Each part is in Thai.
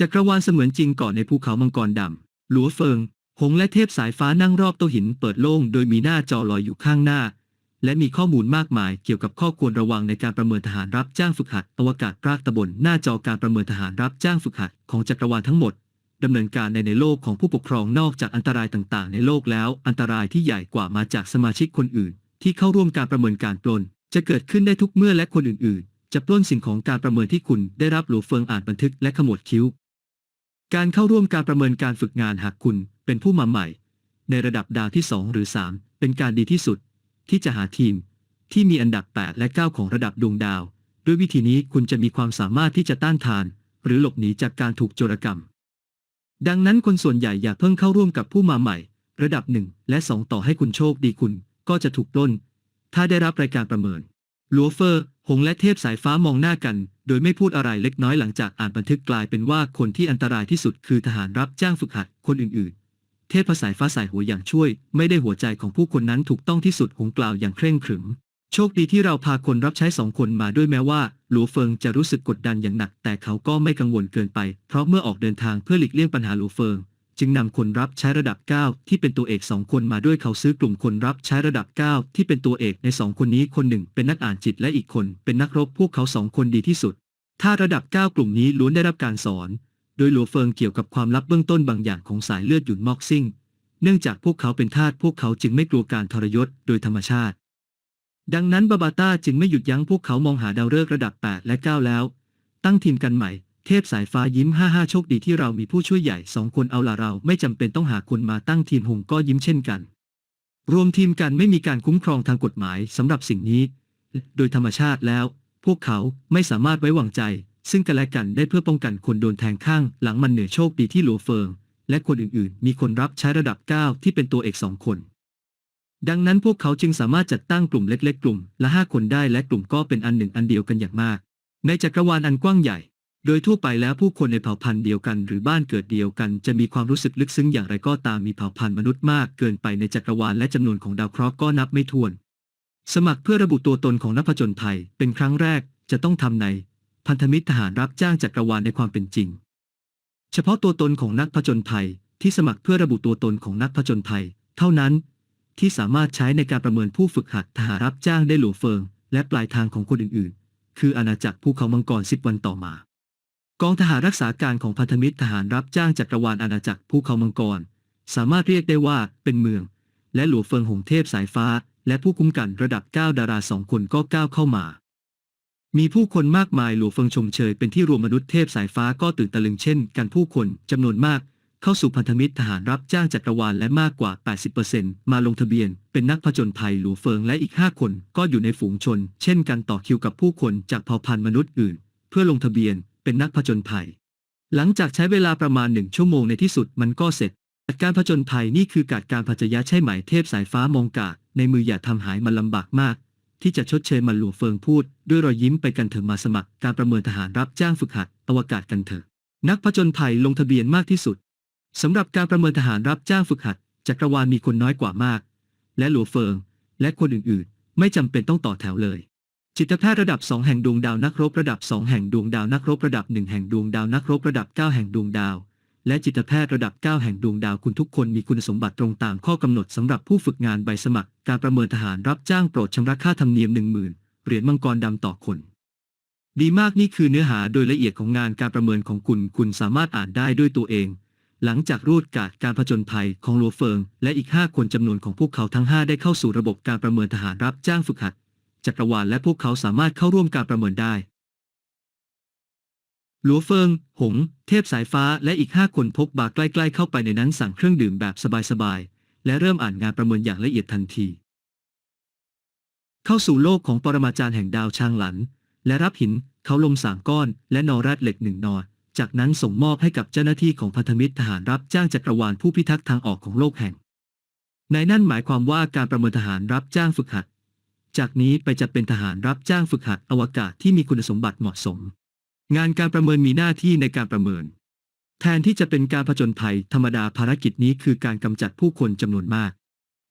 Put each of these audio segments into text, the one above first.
จักรวาลเสมือนจริงเกาะในภูเขามังกรดำหลัวเฟิง หงและเทพสายฟ้านั่งรอบโต๊ะหินเปิดโล่งโดยมีหน้าจอลอยอยู่ข้างหน้า และมีข้อมูลมากมายเกี่ยวกับข้อควรระวังในการประเมินทหารรับจ้างฝึกหัดอวกาศรากตะบนหน้าจอการประเมินทหารรับจ้างฝึกหัดของจักรวาลทั้งหมดดำเนินการในในโลกของผู้ปกครองนอกจากอันตรายต่างๆ ในโลกแล้ว อันตรายที่ใหญ่กว่ามาจากสมาชิกคนอื่น ที่เข้าร่วมการประเมินการปล้น จะเกิดขึ้นได้ทุกเมื่อและคนอื่นๆ จะปล้นสิ่งของการประเมินที่คุณได้รับหลัวเฟิงอ่านบันทึกและขมวดคิ้ว การเข้าร่วมการประเมินการฝึกงานหากคุณเป็นผู้มาใหม่ ในระดับดาวที่ 2 หรือ 3 เป็นการดีที่สุด ที่จะหาทีม ที่มีอันดับ 8 และ 9 ของระดับดวงดาว ด้วยวิธีนี้คุณจะมีความสามารถที่จะต้านทาน หรือหลบหนีจากการถูกโจรกรรม ดังนั้นคนส่วนใหญ่อย่าเพิ่งเข้าร่วมกับผู้มาใหม่ ระดับ 1 และ 2 ต่อให้คุณโชคดีคุณก็จะถูกปล้น ถ้าได้รับรายการประเมินลัวเฟอร์ หงและเทพสายฟ้ามองหน้ากัน โดยไม่พูดอะไรเล็กน้อยหลังจากอ่านบันทึกกลายเป็นว่าคนที่อันตรายที่สุดคือทหารรับจ้างฝึกหัดคนอื่นๆ เทพสายฟ้าสายหัวอย่างช่วย ไม่ได้หัวใจของผู้คนนั้นถูกต้องที่สุดหงกล่าวอย่างเคร่งขรึม โชคดีที่เราพาคนรับใช้สองคนมาด้วยแม้ว่า หลัวเฟิงจะรู้สึกกดดันอย่างหนัก แต่เขาก็ไม่กังวลเกินไป เพราะเมื่อออกเดินทางเพื่อหลีกเลี่ยงปัญหาหลัวเฟิง จึงนำคนรับใช้ระดับ 9 ที่เป็นตัวเอกสองคนมาด้วยเขาซื้อกลุ่มคนรับใช้ระดับ 9 ที่เป็นตัวเอกในสองคนนี้คนหนึ่งเป็นนักอ่านจิตและอีกคน เป็นนักรบพวกเขาสองคนดีที่สุด ถ้าระดับ 9 กลุ่มนี้ล้วนได้รับการสอน โดยหลัวเฟิงเกี่ยวกับความลับเบื้องต้นบางอย่างของสายเลือดหยุนมอกซิ่ง เนื่องจากพวกเขาเป็นทาสพวกเขาจึงไม่กลัวการทรยศโดยธรรมชาติ ดังนั้นบาบาต้าจึงไม่หยุดยั้งพวกเขามองหาดาวฤกษ์ระดับ 8 และ 9 แล้ว ตั้งทีมกันใหม่ เทพสายฟ้ายิ้ม 55 โชคดีที่เรามีผู้ช่วยใหญ่สองคนเอาละเราไม่จำเป็นต้องหาคนมาตั้งทีมหงก็ยิ้มเช่นกัน รวมทีมกันไม่มีการคุ้มครองทางกฎหมายสำหรับสิ่งนี้ โดยธรรมชาติแล้ว พวกเขาไม่สามารถไว้วางใจ ซึ่งกันและกันได้เพื่อป้องกันคนโดนแทงข้าง หลังมันเหนือโชคดีที่หลัวเฟิง และคนอื่นๆ มีคนรับใช้ระดับ 9 ที่เป็นตัวเอกสองคน ดังนั้นพวกเขาจึงสามารถจัดตั้งกลุ่มเล็ก ๆ กลุ่มละห้าคนได้และกลุ่มก็เป็นอันหนึ่งอันเดียวกันอย่างมาก ในจักรวาลอันกว้างใหญ่ โดยทั่วไปแล้วผู้คนในเผ่าพันธุ์เดียวกันหรือบ้านเกิดเดียวกัน จะมีความรู้สึกลึกซึ้งอย่างไรก็ตามมีเผ่าพันธุ์มนุษย์มากเกินไปในจักรวาลและจำนวนของดาวเคราะห์ก็นับไม่ถ้วน สมัครเพื่อระบุตัวตนของนักผจญภัยเป็นครั้งแรกจะต้องทำใน พันธมิตรทหารรับจ้างจักรวาลในความเป็นจริง เฉพาะตัวตนของนักผจญภัยที่สมัครเพื่อระบุตัวตนของนักผจญภัย เท่านั้น ที่สามารถใช้ในการประเมินผู้ฝึกหัดทหารรับจ้างได้หลวงเฟิง และปลายทางของคนอื่นๆ คืออาณาจักรภูเขามังกรสิบวันต่อมา กองทหารรักษาการของพันธมิตรทหารรับจ้างจักรวาลอาณาจักรภูเขามังกร สามารถเรียกได้ว่าเป็นเมือง และหลวงเฟิงหงเทพสายฟ้า และผู้คุ้มกันระดับ 9 ดาราสองคนก็ก้าวเข้ามา มีผู้คนมากมายหลวงเฟิงชมเชยเป็นที่รวมมนุษย์เทพสายฟ้าก็ตื่นตะลึงเช่นกันผู้คนจำนวนมาก เข้าสู่พันธมิตรทหารรับจ้างจักรวาลและมากกว่า 80%มาลงทะเบียน เป็นนักผจญภัยหลวงเฟิงและอีก 5 คนก็อยู่ในฝูงชน เช่นกันต่อคิวกับผู้คนจากเผ่าพันธุ์มนุษย์อื่น เพื่อลงทะเบียน เป็นนักผจญภัย หลังจากใช้เวลาประมาณหนึ่งชั่วโมงในที่สุดมันก็เสร็จการผจญภัยนี่คือการการพัจยะใช่ไหมเทพสายฟ้ามองกาดในมืออย่าทำหายมันลำบากมาก ที่จะชดเชยมันหลวงเฟิงพูด ด้วยรอยยิ้มไปกันเถอะมาสมัคร การประเมินทหารรับจ้างฝึกหัดอวกาศกันเถอะ นักผจญภัยลงทะเบียนมากที่สุดสำหรับการประเมินทหารรับจ้างฝึกหัดจักรวาลมีคนน้อยกว่ามาก และหลวงเฟิง และคนอื่นๆ ไม่จำเป็นต้องต่อแถวเลย จิตแพทย์ระดับ 2 แห่งดวงดาวนักรบระดับ 2 แห่งดวงดาวนักรบระดับ 1 แห่งดวงดาวนักรบระดับ 9 แห่งดวงดาว และจิตแพทย์ระดับ 9 แห่งดวงดาวคุณทุกคนมีคุณสมบัติตรงตามข้อกำหนดสำหรับผู้ฝึกงานใบสมัคร การประเมินทหารรับจ้างโปรดชำระค่าธรรมเนียม 10,000เหรียญมังกรดำต่อคน ดีมากนี่คือเนื้อหาโดยละเอียดของงานการประเมินของคุณคุณสามารถอ่านได้ด้วยตัวเอง หลังจากรูดการ์ดการผจญภัยของลัวเฟิง และอีก 5 คนจำนวนของพวกเขาทั้ง 5 ได้เข้าสู่ระบบการประเมินทหารรับจ้างฝึกหัด จักรวาลและพวกเขาสามารถเข้าร่วมการประเมินได้หลัวเฟิง หง เทพสายฟ้า และอีกห้าคนพกบาร์ใกล้ๆเข้าไปในนั้นสั่งเครื่องดื่มแบบสบายๆ และเริ่มอ่านงานประเมินอย่างละเอียดทันที เข้าสู่โลกของปรมาจารย์แห่งดาวชางหลัน และรับหินเขาลมสามก้อน และนอแรดเหล็กหนึ่งนอ จากนั้นส่งมอบให้กับเจ้าหน้าที่ของพันธมิตรทหารรับจ้างจักรวาลผู้พิทักษ์ทางออกของโลกแห่ง ในนั่นหมายความว่าการประเมินทหารรับจ้างฝึกหัด จากนี้ไปจะเป็นทหารรับจ้างฝึกหัดอวกาศที่มีคุณสมบัติเหมาะสม งานการประเมินมีหน้าที่ในการประเมิน แทนที่จะเป็นการผจญภัยธรรมดาภารกิจนี้คือการกำจัดผู้คนจำนวนมาก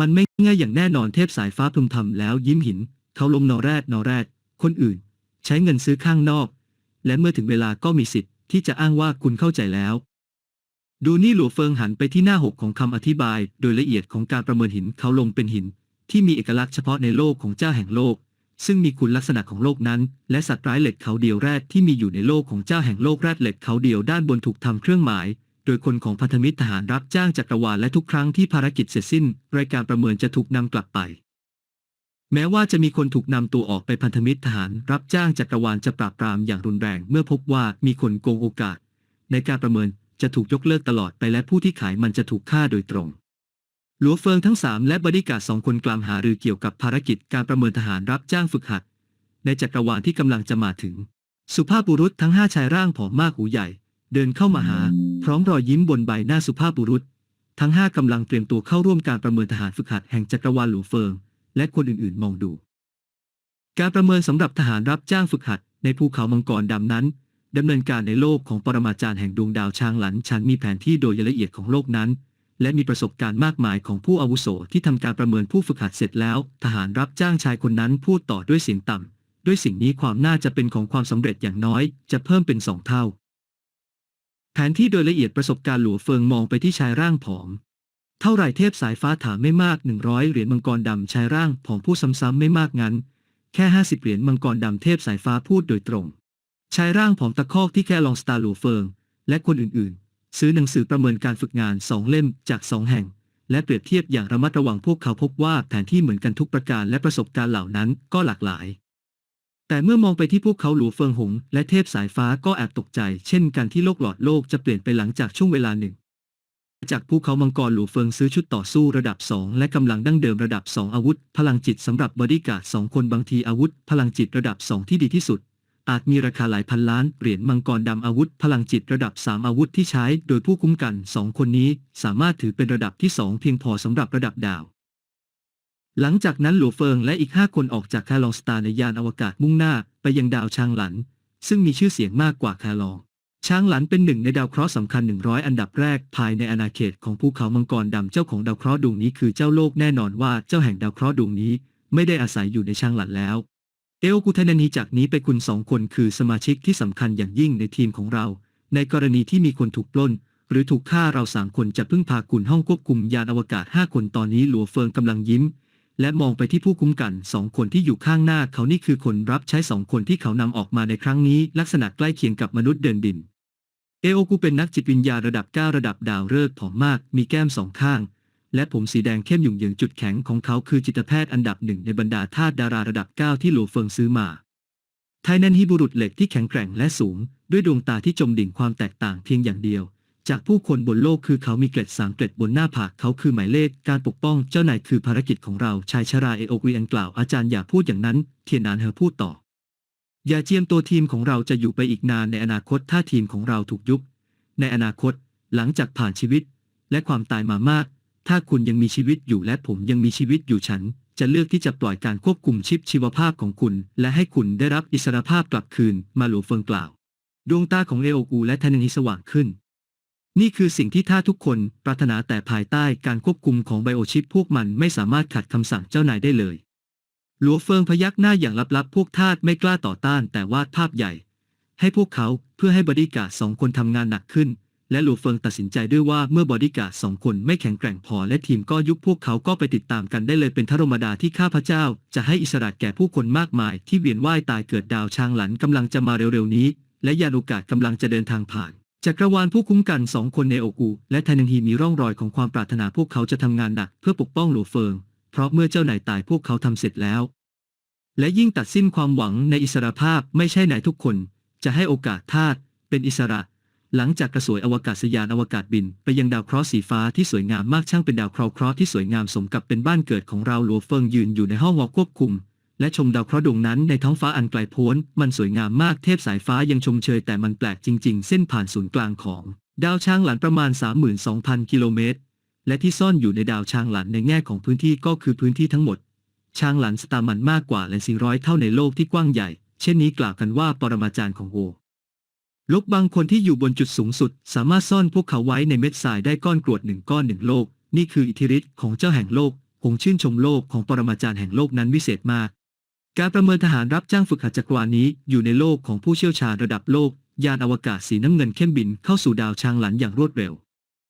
มันไม่ง่ายอย่างแน่นอนเทพสายฟ้าพึมพำแล้วยิ้มหิน เขาลมนอแรดนอแรด คนอื่น ใช้เงินซื้อข้างนอก และเมื่อถึงเวลาก็มีสิทธิ์ที่จะอ้างว่าคุณเข้าใจแล้วดูนี่หลัวเฟิงหันไปที่หน้าหกของคำอธิบาย โดยละเอียดของการประเมินหินเขาลงเป็นหิน ที่มีเอกลักษณ์เฉพาะในโลกของเจ้าแห่งโลก ซึ่งมีคุณลักษณะของโลกนั้น และสัตว์ร้ายเหล็กเขาเดียวแรกที่มีอยู่ในโลกของเจ้าแห่งโลกแรดเหล็กเขาเดียวด้านบนถูกทำเครื่องหมาย โดยคนของพันธมิตรทหารรับจ้างจักรวาลและทุกครั้งที่ภารกิจเสร็จสิ้น รายการประเมินจะถูกนำกลับไป แม้ว่าจะมีคนถูกนำตัวออกไปพันธมิตรทหารรับจ้างจักรวาลจะปราบปรามอย่างรุนแรง เมื่อพบว่ามีคนโกงโอกาส ในการประเมินจะถูกยกเลิกตลอดไปและผู้ที่ขายมันจะถูกฆ่าโดยตรง หลัวเฟิงทั้งสามและบริการสองคนกลามหารือเกี่ยวกับภารกิจการประเมินทหารรับจ้างฝึกหัด ในจักรวาลที่กำลังจะมาถึง สุภาพบุรุษทั้งห้าชายร่างผอมมากหูใหญ่ เดินเข้ามาหา พร้อมรอยยิ้มบนใบหน้าสุภาพบุรุษ ทั้งห้ากำลังเตรียมตัวเข้าร่วมการประเมินทหารฝึกหัดแห่งจักรวาลหลวงเฟิง และคนอื่นๆ มองดู การประเมินสำหรับทหารรับจ้างฝึกหัด ในภูเขามังกรดำนั้นดำเนินการในโลกของปรมาจารย์แห่งดวงดาวช้างหลันฉันมีแผนที่โดยละเอียดของโลกนั้น และมีประสบการณ์มากมายของผู้อาวุโสที่ทำการประเมินผู้ฝึกหัดเสร็จแล้ว ทหารรับจ้างชายคนนั้นพูดต่อด้วยเสียงต่ำ ด้วยสิ่งนี้ความน่าจะเป็นของความสำเร็จอย่างน้อย จะเพิ่มเป็นสองเท่า แผนที่โดยละเอียดประสบการณ์หลัวเฟิงมองไปที่ชายร่างผอม เท่าไรเทพสายฟ้าถามไม่มากหนึ่งร้อยเหรียญมังกรดำชายร่างผอมพูดซ้ำๆไม่มากงั้น แค่ห้าสิบเหรียญมังกรดำเทพสายฟ้าพูดโดยตรง ชายร่างผอมตะคอกที่แค่ลองสตาร์หลัวเฟิง และคนอื่นๆ ซื้อหนังสือประเมินการฝึกงานสองเล่มจากสองแห่ง และเปรียบเทียบอย่างระมัดระวังพวกเขาพบว่าแผนที่เหมือนกันทุกประการและประสบการณ์เหล่านั้นก็หลากหลาย แต่เมื่อมองไปที่พวกเขาหลัวเฟิงหง และเทพสายฟ้าก็แอบตกใจ เช่นกันที่โลกหลอดโลกจะเปลี่ยนไปหลังจากช่วงเวลาหนึ่ง จากภูเขามังกรหลัวเฟิงซื้อชุดต่อสู้ระดับ 2 และกำลังดั้งเดิมระดับ 2 อาวุธ พลังจิตสำหรับบอดี้การ์ดสองคนบางทีอาวุธ พลังจิตระดับ 2 ที่ดีที่สุด อาจมีราคาหลายพันล้านเหรียญมังกรดำอาวุธ พลังจิตระดับ 3 อาวุธที่ใช้โดยผู้คุ้มกัน 2 คนนี้ สามารถถือเป็นระดับที่ 2 เพียงพอสำหรับระดับดาว หลังจากนั้นหลัวเฟิงและอีก 5 คนออกจากคาลองสตาร์ในยานอวกาศมุ่งหน้าไปยังดาวช้างหลัน ซึ่งมีชื่อเสียงมากกว่าคาลอง ช้างหลันเป็นหนึ่งในดาวเคราะห์สำคัญ 100 อันดับแรกภายในอาณาเขตของภูเขามังกรดำเจ้าของดาวเคราะห์ดวงนี้คือเจ้าโลกแน่นอนว่าเจ้าแห่งดาวเคราะห์ดวงนี้ ไม่ได้อาศัยอยู่ในช้างหลันแล้ว เอโอกุเทนานีจากนี้ไปคุณสองคนคือสมาชิกที่สำคัญอย่างยิ่งในทีมของเรา ในกรณีที่มีคนถูกปล้น หรือถูกฆ่าเราสามคนจะพึ่งพาคุณห้องควบคุมยานอวกาศ5คนตอนนี้หลัวเฟิงกำลังยิ้ม และมองไปที่ผู้คุ้มกันสองคนที่อยู่ข้างหน้าเขานี่คือคนรับใช้สองคนที่เขานำออกมาในครั้งนี้ ลักษณะใกล้เคียงกับมนุษย์เดินดิน เอโอกูเป็นนักจิตวิญญาณระดับ 9 ระดับดาวฤกษ์ผอมมาก มีแก้มสองข้าง และผมสีแดงเข้มหยุ่งหยิงจุดแข็งของเขาคือจิตแพทย์อันดับหนึ่งในบรรดาทาสดาราระดับ 9 ที่หลัวเฟิงซื้อมาไทนันฮีบุรุษเหล็กที่แข็งแกร่งและสูง ด้วยดวงตาที่จมดิ่งความแตกต่างเพียงอย่างเดียว จากผู้คนบนโลกคือเขามีเกล็ดสามเกล็ดบนหน้าผากเขาคือหมายเลข การปกป้องเจ้านายคือภารกิจของเราชายชราเอโอกุยันกล่าวอาจารย์อย่าพูดอย่างนั้น เทียนนานเฮอพูดต่อ อย่าเจียมตัวทีมของเราจะอยู่ไปอีกนานในอนาคตถ้าทีมของเราถูกยุบในอนาคต หลังจากผ่านชีวิต และความตายมามาก ถ้าคุณยังมีชีวิตอยู่และผมยังมีชีวิตอยู่ฉัน จะเลือกที่จะปล่อยการควบคุมชิปชีวภาพของคุณ และให้คุณได้รับอิสรภาพกลับคืนมาหลวงเฟิงกล่าว ดวงตาของเอโอกูและแทนนิสว่างขึ้น นี่คือสิ่งที่ท่าทุกคนปรารถนาแต่ภายใต้การควบคุมของไบโอชิปพวกมันไม่สามารถขัดคำสั่งเจ้านายได้เลยหลัวเฟิงพยักหน้าอย่างลับๆ พวกทาสไม่กล้าต่อต้านแต่วาดภาพใหญ่ ให้พวกเขาเพื่อให้บอดี้การสองคนทำงานหนักขึ้น และหลัวเฟิงตัดสินใจด้วยว่าเมื่อบอดี้การ์ดสองคนไม่แข็งแกร่งพอและทีมก็ยุบพวกเขาก็ไปติดตามกันได้เลยเป็นธรรมดาที่ข้าพเจ้า จะให้อิสระแก่ผู้คนมากมาย ที่เวียนว่ายตายเกิดดาวช้างหลันกำลังจะมาเร็วๆนี้ และยานโอกาสกำลังจะเดินทางผ่านจักรวาลผู้คุ้มกันสองคนในโอกู และไทนันฮีมีร่องรอยของความปรารถนาพวกเขาจะทำงานหนักเพื่อปกป้องหลัวเฟิง เพราะเมื่อเจ้านายตายพวกเขาทำเสร็จแล้ว และยิ่งตัดสิ้นความหวังในอิสรภาพไม่ใช่นายทุกคน จะให้โอกาสทาสเป็นอิสระ หลังจากกระสวยอวกาศยานอวกาศบิน ไปยังดาวเคราะห์สีฟ้าที่สวยงามมากช่างเป็นดาวเคราะห์เคราะห์ที่สวยงามสมกับเป็นบ้านเกิดของเราหลัวเฟิงยืนอยู่ในห้องวอควบคุม และชมดาวเคราะห์ดวงนั้นในท้องฟ้าอันไกลโพ้น มันสวยงามมากเทพสายฟ้ายังชมเชยแต่มันแปลกจริง ๆ เส้นผ่านศูนย์กลางของ ดาวช้างหลันประมาณ 32,000 กิโลเมตร และที่ซ่อนอยู่ในดาวช้างหลันในแง่ของพื้นที่ก็คือพื้นที่ทั้งหมด ช้างหลันสตาร์มันมากกว่าและ400 เท่าในโลกที่กว้างใหญ่ เช่นนี้กล่าวกันว่าปรมาจารย์ของโว ลบบางคนที่อยู่บนจุดสูงสุด สามารถซ่อนพวกเขาไว้ในเม็ดทรายได้ก้อนกรวดหนึ่งก้อนหนึ่งโลก นี่คืออิทธิฤทธิ์ของเจ้าแห่งโลกผงชื่นชมโลกของปรมาจารย์แห่งโลกนั้นวิเศษมาก การประเมินทหารรับจ้างฝึกหัดจักรวาลนี้อยู่ในโลกของผู้เชี่ยวชาญระดับโลก ยานอวกาศสีน้ำเงินเข้มบินเข้าสู่ดาวช้างหลันอย่างรวดเร็ว